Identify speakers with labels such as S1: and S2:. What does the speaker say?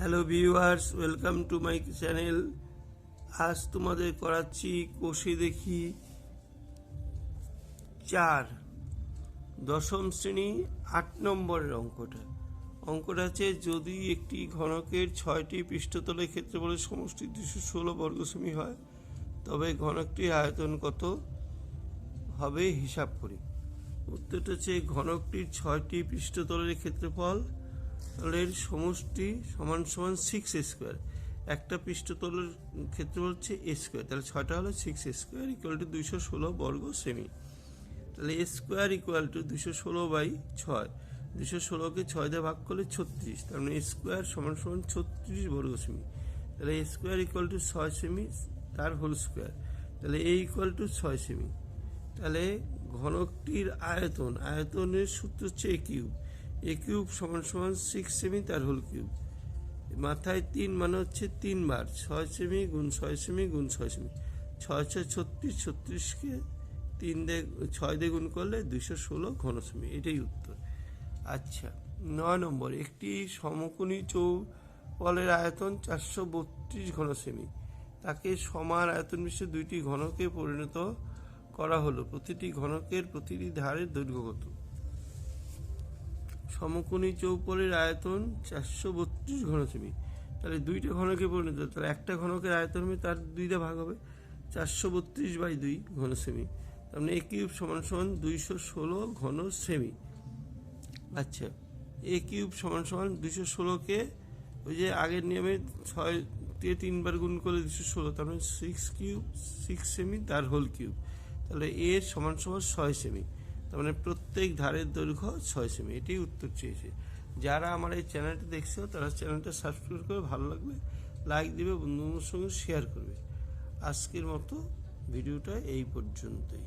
S1: Hello viewers welcome to my channel আজ তোমাদের করাচ্ছি কোষে দেখি চার। দশম শ্রেণি, আট নম্বরের অঙ্কটা। অঙ্কটা আছে যদি একটি ঘনকের ছয়টি পৃষ্ঠতলের ক্ষেত্রফলের সমষ্টি দুশো ষোলো বর্গ সেমি হয়, তবে ঘনকটির আয়তন কত হবে হিসাব করি। উত্তরটা হচ্ছে ঘনকটির ছয়টি পৃষ্ঠতলের ক্ষেত্রফল তলের সমষ্টি সমান সমান সিক্স স্কোয়ার একটা পৃষ্ঠতলের ক্ষেত্রে হচ্ছে এ স্কোয়ার তাহলে ছয়টা হলো সিক্স স্কোয়ার ইকুয়াল টু দুইশো ষোলো বর্গ সেমি তাহলে এ স্কোয়ার ইকুয়াল টু দুশো ষোলো বাই ছয়। দুশো ষোলোকে ছয় দিয়ে ভাগ করলে ছত্রিশ। তার মানে স্কোয়ার সমান সমান ছত্রিশ বর্গ সেমি তাহলে এ স্কোয়ার ইকুয়াল টু ছয় সেমি তার হোল স্কোয়ার তাহলে এ ইকুয়াল টু ছয় সেমি তাহলে ঘনকটির আয়তন, আয়তনের সূত্র হচ্ছে এ কিউব এ কিউব সমান সমান সিক্স সেমি তার হোল কিউব মাথায় তিন মানে হচ্ছে তিনবার ছয় সেমি গুণ ছয় সেমি গুণ ছয় সেমি ছয় ছয় ছত্রিশ, ছত্রিশকে তিন দিয়ে ছয় দিয়ে গুণ করলে দুইশো ষোলো ঘন সেমি এটাই উত্তর। আচ্ছা নয় নম্বর। একটি সমকোণী চৌপলের আয়তন চারশো বত্রিশ ঘন সেমি তাকে সমান আয়তন বিশিষ্ট দুইটি ঘনকে পরিণত করা হলো। প্রতিটি ঘনকের প্রতিটি ধারের দৈর্ঘ্য কত? সমকোণী চৌপলের আয়তন চারশো বত্রিশ ঘন সেমি তাহলে দুইটা ঘনকে পরিণত তাহলে একটা ঘনকের আয়তন হবে, তার দুইটা ভাগ হবে চারশো বত্রিশ বাই দুই ঘন সেমি তার মানে এ কিউব সমান সমান দুইশো ষোলো ঘন সেমি আচ্ছা এ কিউব সমান সমান দুইশো ষোলোকে ওই যে আগের নিয়মে ছয় দিয়ে তিনবার গুণ করলে দুশো ষোলো, তার মানে সিক্স কিউব সিক্স সেমি, তার হোল কিউব। তাহলে এর সমান সমান ছয় সেমি। তার মানে প্রত্যেক ধারের দৈর্ঘ্য ছয় সেমি এটি উত্তর চেয়েছে। যারা আমার এই চ্যানেলটি দেখছে, তারা চ্যানেলটা সাবস্ক্রাইব করে ভালো লাগবে লাইক দিবে, বন্ধুদের সঙ্গে শেয়ার করবে। আজকের মতো ভিডিওটা এই পর্যন্তই।